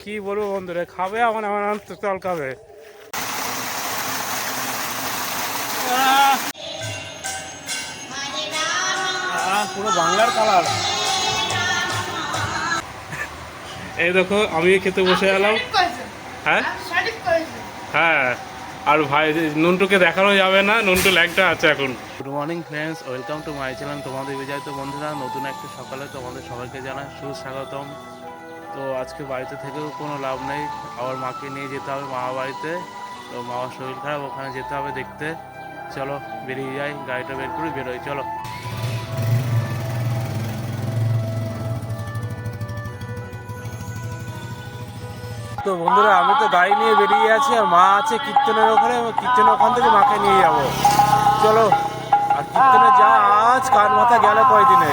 কি বলব বন্ধুরা খাবে আমার আমার চল খাবে পুরো বাংলার কালার। এই দেখো আমি খেতে বসে গেলাম হ্যাঁ? হ্যাঁ আর ভাই নুনটুকে দেখানো যাবে না নুনটু ল্যাংটা আছে এখন। Good morning friends welcome to my channel তোমাদের বিজয় তো বন্ধুরা নতুন একটা সকালে তোমাদের সবাইকে জানাই সুস্বাগতম তো আজকে বাড়িতে থেকেও কোনো লাভ নেই। আবার মাকে নিয়ে যেতে হবে মামা বাড়িতে। তো মামার শরীর খারাপ, ওখানে যেতে হবে দেখতে। চলো, বেরিয়ে যাই, গাড়িটা বের করে বেরোই, চলো। তো বন্ধুরা, আমি তো গাড়ি নিয়ে বেরিয়ে আছি, আর মা আছে কীর্তনের ওখানে কীর্তনের ওখান থেকে মাকে নিয়ে যাব। চলো, আর কীর্তনে যা আজ কান মাথা গেল কয়দিনে?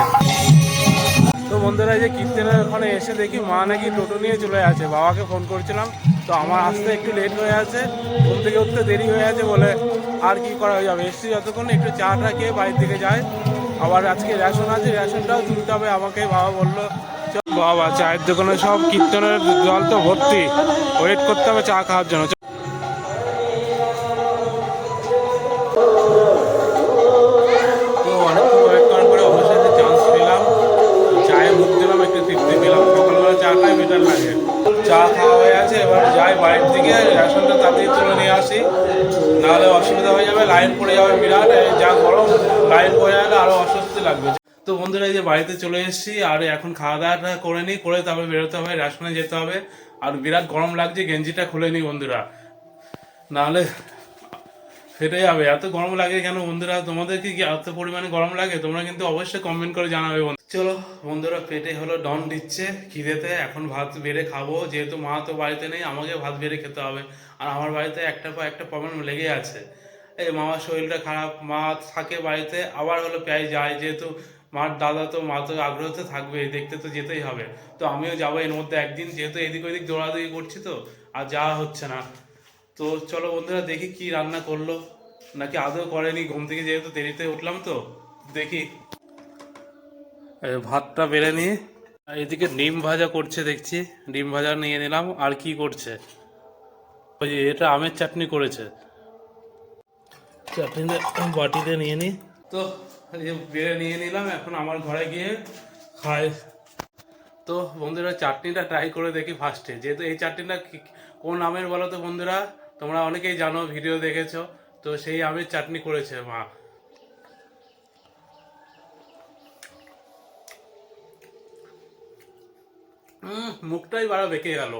বন্ধুরা যে কীর্তনের ওখানে এসে দেখি মা নাকি টোটো নিয়ে চলে আছে বাবাকে ফোন করছিলাম, তো আমার আসতে একটু লেট হয়ে আছে, ঘুম থেকে উঠতে দেরি হয়ে আছে বলে আর কি করা যাবে? এসছি যতক্ষণ একটু চা চাটা খেয়ে বাড়ির দিকে যায়। আবার আজকে রেশন আছে রেশনটাও তুলতে হবে। আমাকে বাবা বলল বাবা, চায়ের দোকানে সব কীর্তনের জল তো ভর্তি। ওয়েট করতে হবে, চা খাওয়ার জন্য। নাহলে অসুবিধা হয়ে যাবে লাইন পড়ে যাবে বিরাট যা গরম লাইন পড়ে গেলে আরও অস্বস্তি লাগবে। তো বন্ধুরা, এই যে বাড়িতে চলে এসেছি, আর এখন খাওয়া দাওয়াটা করে নিই, করে তারপরে বেরোতে হবে রেশনে যেতে হবে। আর বিরাট গরম লাগছে, গেঞ্জিটা খুলে নিই বন্ধুরা। নাহলে ফেটে যাবে, এত গরম লাগে কেন বন্ধুরা? তোমাদের কি এত পরিমাণে গরম লাগে? তোমরা কিন্তু অবশ্যই কমেন্ট করে জানাবে চলো বন্ধুরা, পেটে হলো ডন দিচ্ছে, খিদেতে, এখন ভাত বেড়ে খাব। যেহেতু মা তো বাড়িতে নেই, আমাকে ভাত বেড়ে খেতে হবে। আর আমার বাড়িতে একটা পর একটা প্রবলেম লেগে আছে। এই মামার শরীরটা খারাপ, মা থাকে বাড়িতে, আবার হলো প্রায় যায়। যেহেতু মার দাদা তো, মা তো আগ্রহ তো থাকবে, দেখতে তো যেতেই হবে। তো আমিও যাব এর মধ্যে একদিন, যেহেতু এদিক ওদিক দৌড়াদৌড়ি করছি তো, আর যাওয়া হচ্ছে না। তো চলো বন্ধুরা, দেখি কি রান্না করল। নাকি আদৌ করেনি, ঘুম থেকে যেহেতু দেরিতে উঠলাম তো, দেখি। ভাতটা বেড়ে নিয়ে, আর এদিকে ডিম ভাজা করছে দেখছি। ডিম ভাজা নিয়ে নিলাম, আর কি করছে? ওই এটা আমের চাটনি করেছে। চাটনিটা বাটিতে নিয়ে নিই তো বেড়ে নিয়ে নিলাম, এখন আমার ঘরে গিয়ে খাই। তো, বন্ধুরা, চাটনিটা ট্রাই করে দেখি ফার্স্টে যেহেতু এই চাটনিটা কোন আমের বলো তো বন্ধুরা, তোমরা অনেকেই জানো ভিডিও দেখেছ। তো সেই আমের চাটনি করেছে মা। মুখটাই বাড়া বেঁকে গেল।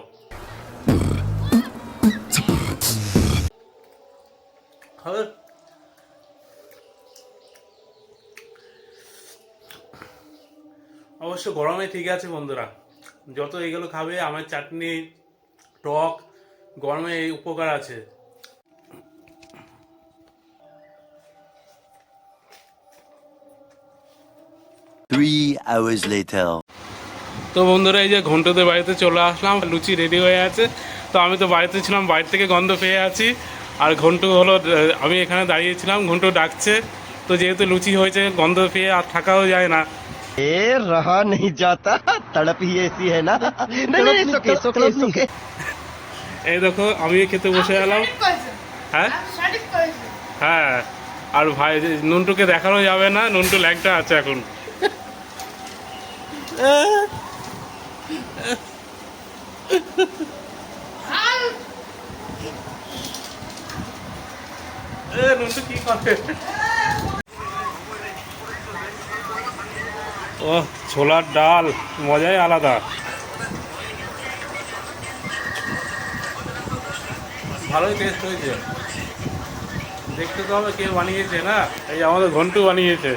অবশ্য গরমে ঠিক আছে বন্ধুরা। যত এইগুলো খাবে, আমার চাটনি, টক, গরমে এই উপকার আছে। Three hours later. তো বন্ধুরা এই যে ঘন্টদের বাড়িতে চলে আসলাম লুচি রেডি হয়ে আছে। তো আমি তো বাড়িতে ছিলাম বাইরে থেকে গন্ধ পেয়ে আছি। আর ঘন্টু হলো আমি এখানে দাঁড়িয়েছিলাম ঘন্টু ডাকছে। তো যেহেতু লুচি হয়েছে গন্ধ পেয়ে আর থাকাও যায় না। নেই এই দেখো আমি খেতে বসে এলাম। হ্যাঁ? হ্যাঁ। আর ভাই নুনটুকে দেখানো যাবে না নুনটু ল্যাগটা আছে এখন। ও ছোলার ডাল মজাই আলাদা। ভালোই টেস্ট হয়েছে। দেখতে তো হবে কে বানিয়েছে না? এই আমাদের ঘন্টু বানিয়েছে।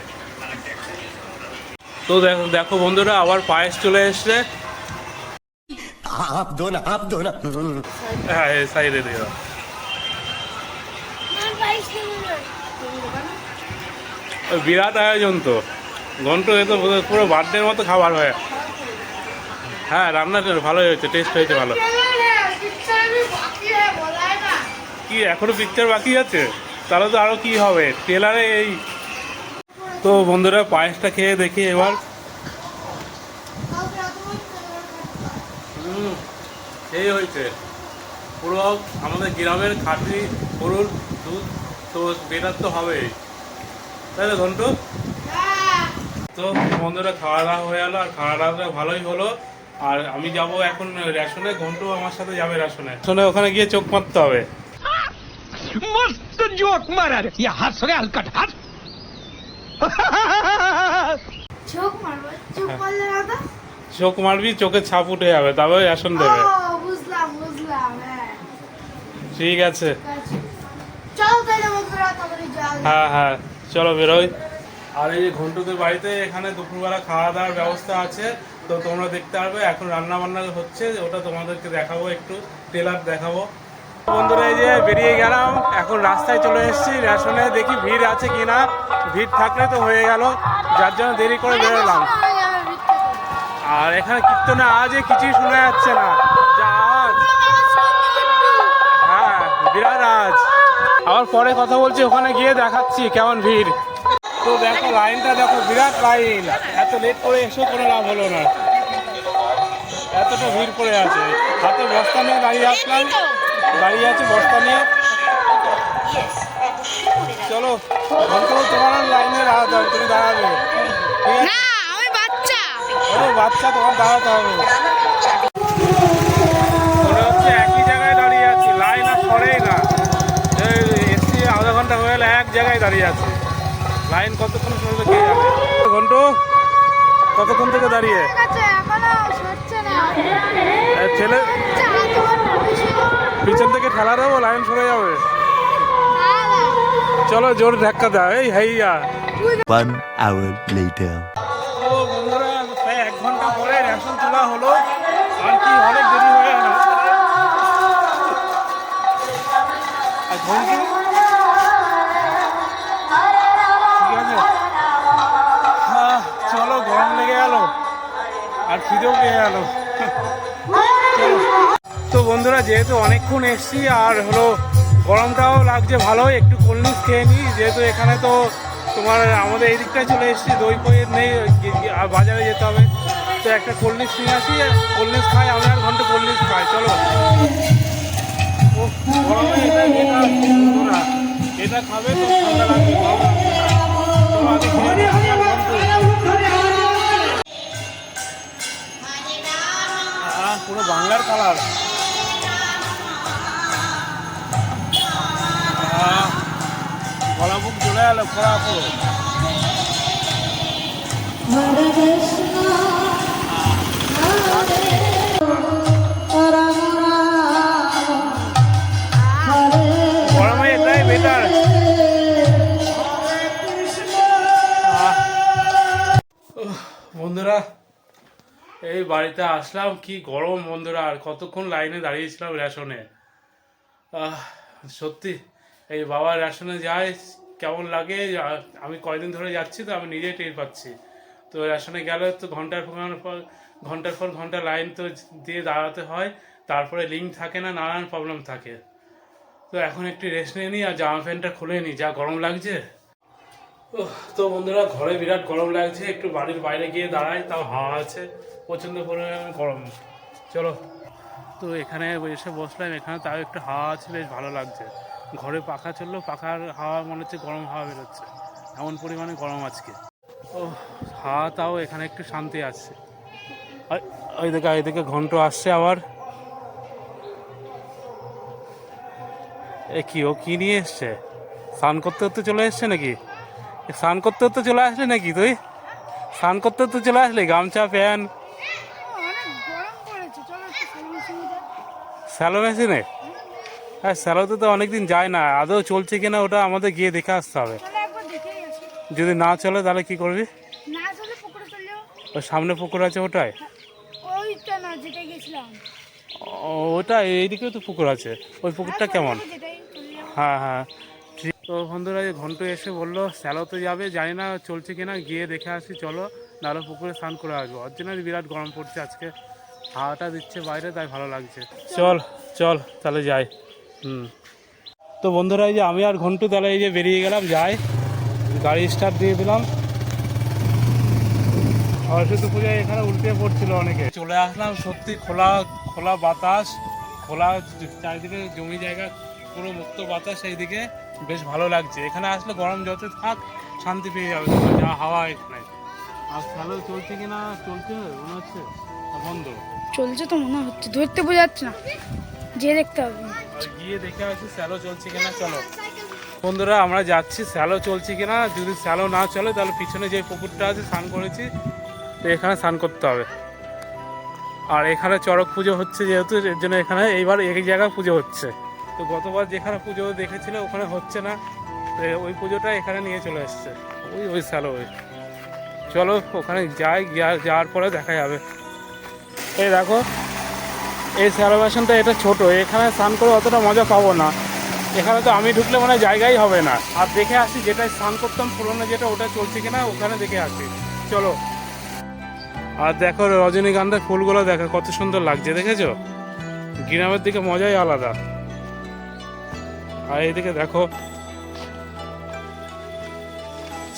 তো দেখো দেখো বন্ধুরা আবার পায়েস চলে এসছে। आप दो ना आप दो ना হ্যাঁ এই সাইডে দিয়ে দাও। ওই বিরাট আয়োজন তো ঘন্টু এ তো বোধহয় পুরো বার্থডের মতো খাবার হয় হ্যাঁ রান্নাটা ভালোই হয়েছে টেস্ট হয়েছে ভালো কি এখনো পিকচার বাকি আছে তাহলে তো আরো কি হবে ট্রেলারে এই তো বন্ধুরা পায়েসটা খেয়ে দেখি এবার সেই হয়েছে। পুরো আমাদের গ্রামের খাটি গরুর দুধ তো বেটার তো হবেই। তাই না ঘন্টু তো বন্ধুরা খাওয়া দাওয়া হয়ে গেলো আর খাওয়া দাওয়াটা ভালোই হলো। আর আমি যাব এখন রেশনে ঘন্টু আমার সাথে যাবে রেশনে। শোনে ওখানে গিয়ে চোখ মারতে হবে। চোখ মারবো চোখ মারলে চোখ মারবি চোখে ছাপ উঠে যাবে তবে রেশন ও দেবে বুঝলাম বুঝলাম হ্যাঁ। ঠিক আছে। হ্যাঁ হ্যাঁ চলো বেরোই। আর এই যে ঘন্টুদের বাড়িতে এখানে দুপুরবেলা খাওয়া দাওয়ার ব্যবস্থা আছে তো তোমরা দেখতে পারবে এখন রান্না বান্না হচ্ছে ওটা তোমাদেরকে দেখাবো একটু টেলার দেখাবো। বন্ধুরা এই যে বেরিয়ে গেলাম এখন রাস্তায় চলে এসেছি রেশনে দেখি ভিড় আছে কিনা ভিড় থাকলে তো হয়ে গেল যার জন্য দেরি করে বেরোলাম। আর এখানে কীর্তনে আজই কিছুই শোনা যাচ্ছে না। যা আওয়াজ হ্যাঁ বিরাট আজ আবার পরে কথা বলছি, ওখানে গিয়ে দেখাচ্ছি কেমন ভিড়। তো দেখো, লাইনটা দেখো, বিরাট লাইন। এত লেট করে এসেও কোনো লাভ হলো না। এতটা ভিড় পড়ে আছে। হাতে বস্তা নিয়ে দাঁড়িয়ে আসলাম। দাঁড়িয়ে আছে বস্তা নিয়ে। চলো তোমার লাইনে দাঁড়াতে তুমি দাঁড়াবে। ঠিক আছে? বাচ্চা তোমার দাঁড়াতে হবে। মনে হচ্ছে একই জায়গায় দাঁড়িয়ে আছি। লাইন আর সরেই না। এই এসছি আধা ঘণ্টা হয়ে গেলে এক জায়গায় দাঁড়িয়ে আছি। লাইন কতক্ষণ সরবে কে জানে? ঘন্টু কতক্ষণ থেকে দাঁড়িয়ে? ঠিক আছে এখনও সরছে না। এ, ছেলে বেশি পিছন থেকে ঠেলা দেবো লাইন সরে যাবে। চলো জোর ধাক্কা দাও। এই হাইয়া। One hour later. চলো, গরম লেগে গেল। আর তো বন্ধুরা, যেহেতু অনেকক্ষণ এসছি, আর হলো গরমটাও লাগছে ভালো একটু কোল্ড ড্রিঙ্কস খেয়ে নিই। যেহেতু এখানে তো তোমার আমাদের এই দিকটায় চলে এসেছি, দই ফইয়ের নেই, আর বাজারে যেতে হবে। তো একটা কোল্ড ড্রিঙ্কস নিয়ে আসি কোল্ড ড্রিঙ্কস খাই আমি আর ঘণ্টা কোল্ড ড্রিঙ্কস খাই, চলো। গরমে এটা এটা খাবে তো ঠান্ডা লাগবে এই বাড়িতে আসলাম, কি গরম বন্ধুরা, আর কতক্ষণ লাইনে দাঁড়িয়েছিলাম রেশনে। সত্যি, এই বাবা রেশনে যায়, কেমন লাগে? আমি কয়দিন ধরে যাচ্ছি তো, আমি নিজেই টের পাচ্ছি। তো রেশনে গেলে তো ঘণ্টার পর ঘণ্টার পর ঘণ্টা লাইন তো দিয়ে দাঁড়াতে হয়, তারপরে লিঙ্ক থাকে না, নানান প্রবলেম থাকে। তো এখন একটু রেস্ট নিয়ে নিই, আর জামা প্যান্টটা খুলে নিই, যা গরম লাগছে। তো বন্ধুরা, ঘরে বিরাট গরম লাগছে, একটু বাড়ির বাইরে গিয়ে দাঁড়াই, তাও হাওয়া আছে। প্রচণ্ড পরিমাণে গরম। চলো। তো এখানে এসে বসলাম, এখানে তাও একটু হাওয়া আছে, বেশ ভালো লাগছে। ঘরে পাখা চলল, পাখার হাওয়া মনে হচ্ছে গরম হাওয়া বেরোচ্ছে। এমন পরিমাণে গরম আজকে। ও, হাওয়া তাও এখানে একটু শান্তি আসছে ওই- দিকে ওই দিকে ঘন্ট আসছে আবার। এ কি, ও কি নিয়ে এসছে? স্নান করতে করতে চলে এসছে নাকি? স্নান করতে করতে চলে আসলে নাকি তুই? স্নান করতে করতে চলে আসলে? গামছা, প্যান্ট অনেক গরম পড়েছে চলো একটু সার্ভিসিং স্যালো মেশিনে? হ্যাঁ স্যালোতে তো অনেকদিন যায় না। আদৌ চলছে কিনা ওটা আমাদের গিয়ে দেখে আসতে হবে। যদি না চলে তাহলে কি করবি? ওই সামনে পুকুর আছে ওটাই ওটা এইদিকেও তো পুকুর আছে। ওই পুকুরটা কেমন? হ্যাঁ হ্যাঁ। ঠিক তো বন্ধুরা এই ঘন্টু এসে বলল স্যালোতে যাবে জানি না চলছে কিনা গিয়ে দেখে আসি চলো। নাহলে পুকুরে স্নান করে আসব। অরিজিনাল বিরাট গরম পড়ছে আজকে। হাওয়াটা দিচ্ছে বাইরে, তাই ভালো লাগছে। চল চল, তাহলে যাই। হুম। তো বন্ধুরা, এই যে আমি আর ঘন্টু তাহলে এই যে বেরিয়ে গেলাম, যাই। গাড়ি স্টার্ট দিয়ে দিলাম। সরস্বতী পূজায় এখানে উল্টে পড়ছিল অনেকে। চলে আসলাম সত্যি খোলা খোলা বাতাস। খোলা চারিদিকে জমি জায়গা, পুরো মুক্ত বাতাস সেইদিকে বেশ ভালো লাগছে। এখানে আসলে গরম যত থাক, শান্তি পেয়ে যাবে। যা হাওয়া এখানে। আর ভালো চলছে কিনা? চলছে, মনে হচ্ছে। বন্ধ। চলছে তো মনে হচ্ছে, ধরতে বোঝা যাচ্ছে না। যে দেখতে হবে। গিয়ে দেখে আসি স্যালো চলছে কিনা, চলো। বন্ধুরা, আমরা যাচ্ছি, স্যালো চলছে কিনা, যদি স্যালো না চলে, তাহলে পিছনে যে পুকুরটা আছে, স্নান করেছি, তো এখানে স্নান করতে হবে। আর এখানে চড়ক পুজো হচ্ছে যেহেতু, এর জন্য এখানে এইবার এই জায়গায় পুজো হচ্ছে। তো গতবার যেখানে পুজো দেখেছিল, ওখানে হচ্ছে না। ওই পুজোটা এখানে নিয়ে চলে এসছে। ওই ওই স্যালো ওই। চলো, ওখানে যাই যাওয়ার পরে দেখা যাবে। এই দেখো, এই স্যালোভেশনটা এটা ছোট, এখানে স্নান করে অতটা মজা পাবো না। এখানে তো আমি ঢুকলে মানে জায়গাই হবে না। আর দেখে আসি যেটা স্নান করতাম, পুরোনো যেটা, ওটা চলছে কিনা, ওখানে দেখে আসি। চলো। আর দেখো রজনীগন্ধার ফুলগুলো দেখো, কত সুন্দর লাগছে, দেখেছ? গ্রামের দিকে মজাই আলাদা। আর এইদিকে দেখো,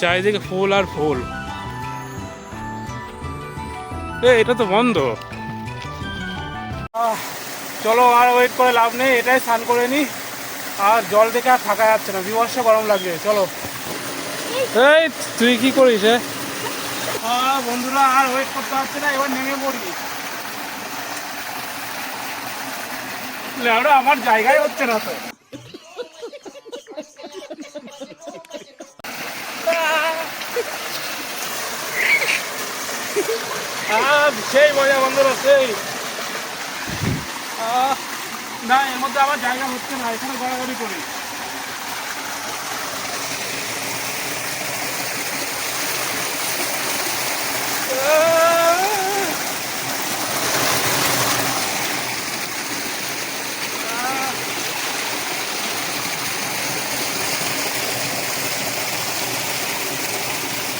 চারিদিকে ফুল আর ফুল। এটা তো বন্ধ। চলো আর ওয়েট করে লাভ নেই এটাই স্নান করে নি। আর জল দেখে আর থাকা যাচ্ছে না বিবর্ষ গরম লাগছে চলো। এই তুই কি করিস বন্ধুরা আর ওয়েট করতে হচ্ছে না এবার নেমে পড়ি। আমার জায়গায় হচ্ছে না তো। সেই মজা বন্ধুরা সেই। না এর মধ্যে আমার জায়গা হচ্ছে না এখানে গড়াগড়ি করি।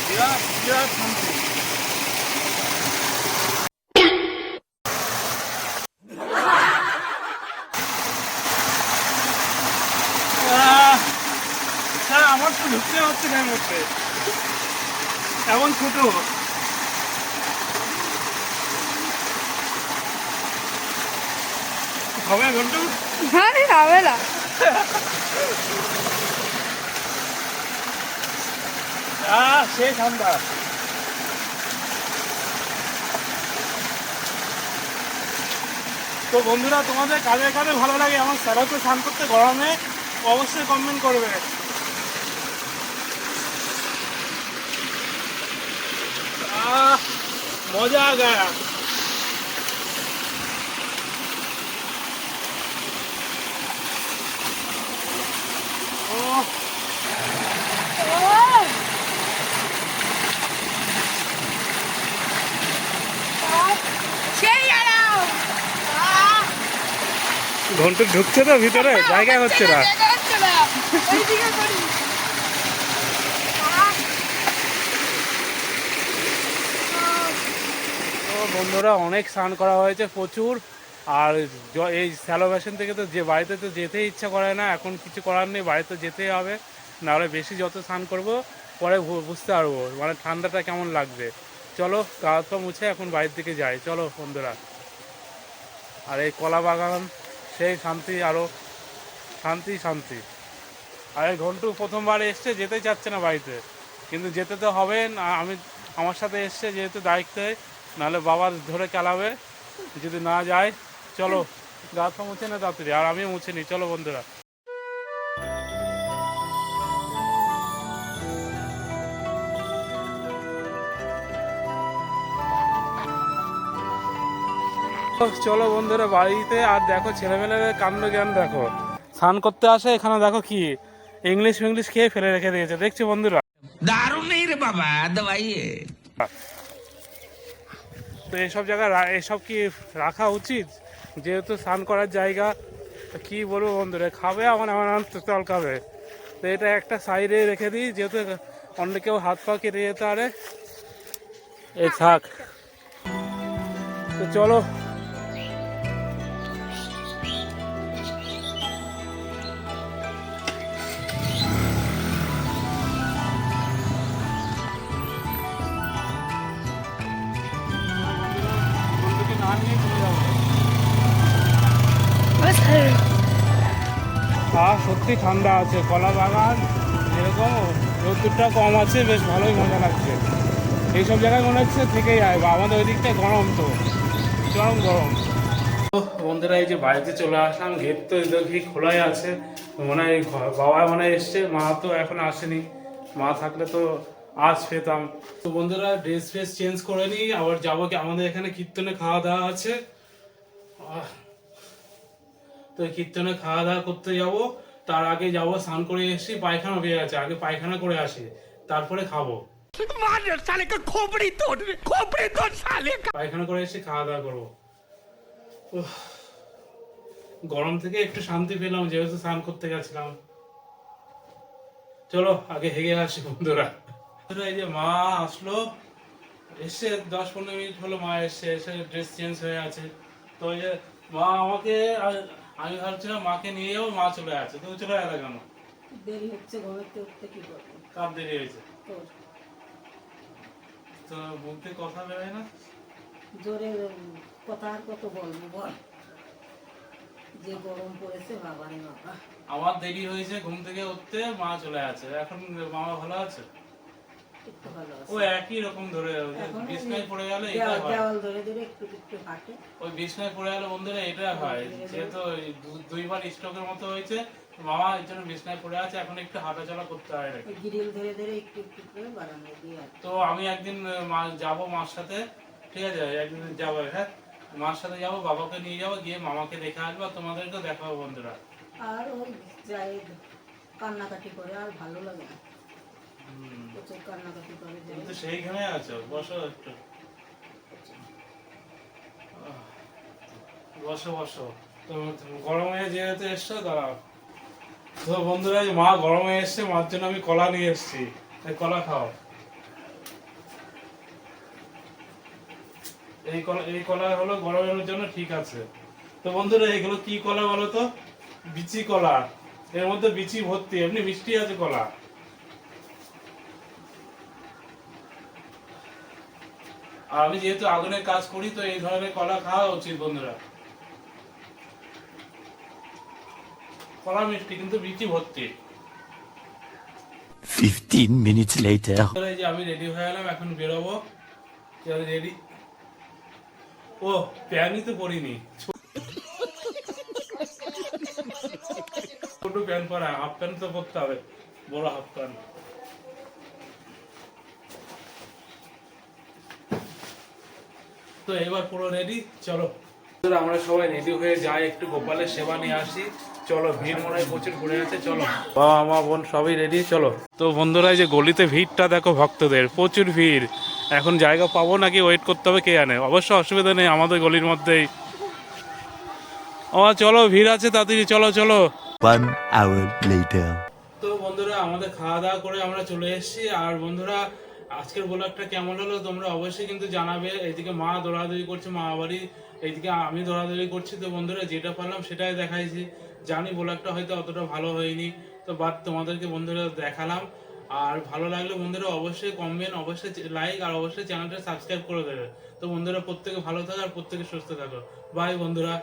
বিরাট বিরাট আমার তো ঢুকতে হচ্ছে না মধ্যে। এমন ছোট। হবে ঘন্টু? আরে হবে না। সে ঠান্ডা। তো বন্ধুরা তোমাদের কাজে কাজে ভালো লাগে আমার স্যালাতে স্নান করতে গরমে অবশ্যই কমেন্ট করবে। ও সেই আরাম ঘন্টু ঢুকছে তো ভিতরে জায়গা হচ্ছে না জায়গা হচ্ছে না ওইদিকে করি আহ, তো বন্ধুরা অনেক স্নান করা হয়েছে প্রচুর। আর এই স্যালোভেশন থেকে তো যে বাড়িতে তো যেতে ইচ্ছা করে না, এখন কিছু করার নেই, বাড়িতে যেতেই হবে। নাহলে বেশি যত স্নান করব, পরে বুঝতে পারব মানে ঠান্ডাটা কেমন লাগবে। চলো গা তো মুছে এখন বাড়ির দিকে যাই। চলো, বন্ধুরা। আর এই কলা বাগান, সেই শান্তি আরও শান্তি শান্তি। আর এই ঘন্টু প্রথমবার এসছে যেতে চাচ্ছে না বাড়িতে। কিন্তু যেতে তো হবে না, আমি, আমার সাথে এসছে যেহেতু দায়িত্বে। নাহলে বাবার ধরে চালাবে যদি না যায়, চলো গাছ মুছে না তাড়াতাড়ি আর আমিও মুছে নি, চলো বন্ধুরা। চলো বন্ধুরা, বাড়িতে, আর দেখো, ছেলেমেয়েদের কান্ড জ্ঞান দেখো। স্নান করতে আসে, এখানে দেখো কি, ইংলিশ ফিংলিশ খেয়ে ফেলে রেখে দিয়েছে, দেখছি বন্ধুরা? দারুণ নেই রে বাবা, দাবাইয়ে। তো এসব জায়গায় এসব কি রাখা উচিত? যেহেতু স্নান করার জায়গা কি বলব বন্ধুরা, খাবে আমার আমার চল খাবে তো এটা একটা সাইডে রেখে দিই, যেহেতু অন্য কেউ হাত পা কেটে যেতে পারে। এ থাক। তো চলো সত্যি ঠান্ডা আছে, কলা বাগান, এরকম রোদ্দুরটা কম আছে, বেশ ভালোই মজা লাগছে। এইসব জায়গায় মনে হচ্ছে থেকেই আসব আমাদের ওই দিকটা গরম তো, চরম গরম। বন্ধুরা, এই যে বাড়িতে চলে আসলাম, গেট তো দেখি খোলাই আছে মনে হয় বাবা মনে হয় এসছে, মা তো এখন আসেনি, মা থাকলে তো আজ পেতাম। তো বন্ধুরা ড্রেস ফ্রেস চেঞ্জ করে নিই, আবার যাব কি, আমাদের এখানে কীর্তনে খাওয়া দাওয়া আছে। তো কীর্তনে খাওয়া দাওয়া করতে যাব। তার আগে যাব স্নান করে এসে পায়খানা বেয়ে গেছে আগে পায়খানা করে আসি তারপরে খাব। পায়খানা করে এসে খাওয়া দাওয়া করব। গরম থেকে একটু শান্তি পেলাম যেহেতু স্নান করতে গেছিলাম। চলো আগে হেগে আসি বন্ধুরা। এই যে মা আসলো এসে দশ পনেরো মিনিট হলো মা এসে এসে ড্রেস চেঞ্জ হয়ে আছে। তো এই যে মা আমাকে আর- আমি ভাবছিলাম মাকে নিয়ে যাব মা চলে আছে তুমি চলে গেলে কেন? দেরি হচ্ছে ঘুমাতে উঠতে কি করব? কাপ দেরি হয়েছে? তো মুখ দিয়ে কথা বেরোয় না? জোরে কথা আর কত বলব বল। যে গরম পড়েছে বাবা রে বাবা। আমার দেরি হয়েছে ঘুম থেকে উঠতে মা চলে আছে এখন মামা ভালো আছে? একটু ভালো ও একই রকম ধরে বিছনায় পড়ে গেলে এটা হয়। দেওয়াল ধরে ধরে একটু একটু হাঁটে ওই বিছনায় পড়ে গেলে বন্ধুরা এটা হয় যেহেতু দুইবার স্ট্রোকের মতো হয়েছে মামা এই জন্য বিছনায় পড়ে আছে এখন একটু হাঁটাচলা করতে হয় নাকি গ্রিল ধরে ধরে একটু একটু করে বারান্দায় দিয়ে তো আমি একদিন যাব মার সাথে ঠিক আছে? একদিন যাব হ্যাঁ? মার সাথে যাব বাবাকে নিয়ে যাব গিয়ে মামাকে দেখে আসব তোমাদেরকে দেখাবো বন্ধুরা। আর ওই যাই কান্নাকাটি করে আর ভালো লাগে না। গরমে যেহেতু এসছো মার জন্য আমি কলা নিয়ে এসেছি। কলা খাও। এই কলা এই কলা হলো গরমের জন্য ঠিক আছে। তো বন্ধুরা, এগুলো কি কলা বলো তো? বিচি কলা। এর মধ্যে বিচি ভর্তি, এমনি মিষ্টি আছে কলা। আর আমি যেহেতু আগুনের কাজ করি তো এই ধরনের কলা খাওয়া উচিত বন্ধুরা। কলা মিষ্টি কিন্তু বিচি ভর্তি। 15 minutes later. বন্ধুরা, এই যে আমি রেডি হয়ে গেলাম এখন বেরোবো। রেডি ও প্যান্টই তো পরিনি। ছোট প্যান্ট পরা হাফ প্যান্ট তো পরতে হবে বড় হাফ প্যান্ট তো এবার পুরো রেডি চলো। আমরা সবাই রেডি হয়ে যাই একটু গোপালের সেবা নিয়ে আসি। চলো ভিড় মনে হয় প্রচুর ঘুরে আছে চলো। বাবা মা বোন সবই রেডি চলো। তো বন্ধুরা যে গলিতে ভিড়টা দেখো ভক্তদের প্রচুর ভিড়। এখন জায়গা পাবো নাকি ওয়েট করতে হবে কে জানে? অবশ্য অসুবিধা নেই আমাদের গলির মধ্যেই। ও চলো ভিড় আছে তাড়াতাড়ি চলো চলো। One hour later. তো বন্ধুরা আমাদের খাওয়া দাওয়া করে আমরা চলে এসেছি। আর বন্ধুরা আজকের ব্লগটা কেমন হলো? তোমরা অবশ্যই কিন্তু জানাবে। এইদিকে মা দৌড়াদৌড়ি করছে, মা বাড়ি এইদিকে আমি দৌড়াদৌড়ি করছি তো বন্ধুরা, যেটা পারলাম সেটাই দেখাইছি। জানি ব্লগটা হয়তো অতটা ভালো হয়নি, তো বাট তোমাদেরকে বন্ধুরা দেখালাম। আর ভালো লাগলে বন্ধুরা অবশ্যই কমেন্ট অবশ্যই লাইক আর অবশ্যই চ্যানেলটা সাবস্ক্রাইব করে দেবে। তো বন্ধুরা প্রত্যেকে ভালো থাকো আর প্রত্যেকে সুস্থ থাকো। বাই বন্ধুরা।